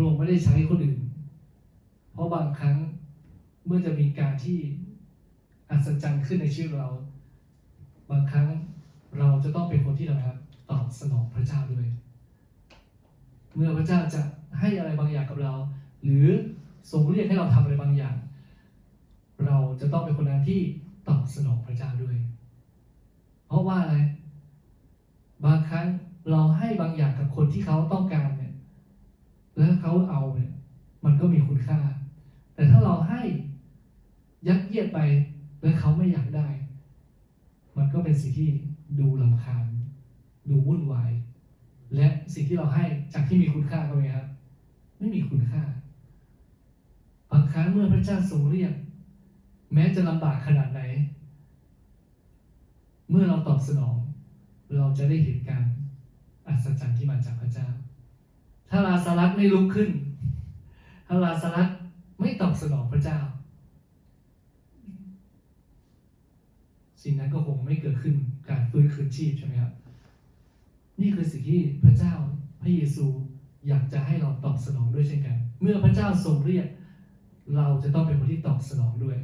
ระองค์ไม่ได้ใช้คนอื่น เพราะบางครั้งเมื่อจะมีการที่อัศจรรย์ขึ้นในชีวิตเรา บางครั้งเราจะต้องเป็นคนที่ทำไมครับตอบสนองพระเจ้าด้วย เมื่อพระเจ้าจะให้อะไรบางอย่างกับเรา หรือทรงเรียกให้เราทำอะไรบางอย่าง เราจะต้องเป็นคนนั้นที่ตอบสนองพระเจ้าด้วย เพราะว่าอะไร บางครั้งเราให้บางอย่างกับคนที่เขาต้องการ เขาเอาเนี่ยมันก็มีคุณค่า แต่ถ้าเราให้ยัดเยียดไปแล้วเขาไม่อยากได้ มันก็เป็นสิ่งที่ดูลำคาญ ดูวุ่นวาย และสิ่งที่เราให้จากที่มีคุณค่าก็ไหมครับ ไม่มีคุณค่า บางครั้งเมื่อพระเจ้าทรงเรียก แม้จะลำบากขนาดไหน เมื่อเราตอบสนอง เราจะได้เห็นการอัศจรรย์ที่มาจากพระเจ้า ถ้าลาสลัดไม่ลุกขึ้น ถ้าลาสลัดไม่ตอบสนองพระเจ้า สิ่งนั้นก็คงไม่เกิดขึ้นการฟื้นคืนชีพใช่ไหมครับ นี่คือสิ่งที่พระเจ้าพระเยซูอยากจะให้เราตอบสนองด้วยเช่นกัน เมื่อพระเจ้าทรงเรียก เราจะต้องเป็นคนที่ตอบสนองด้วย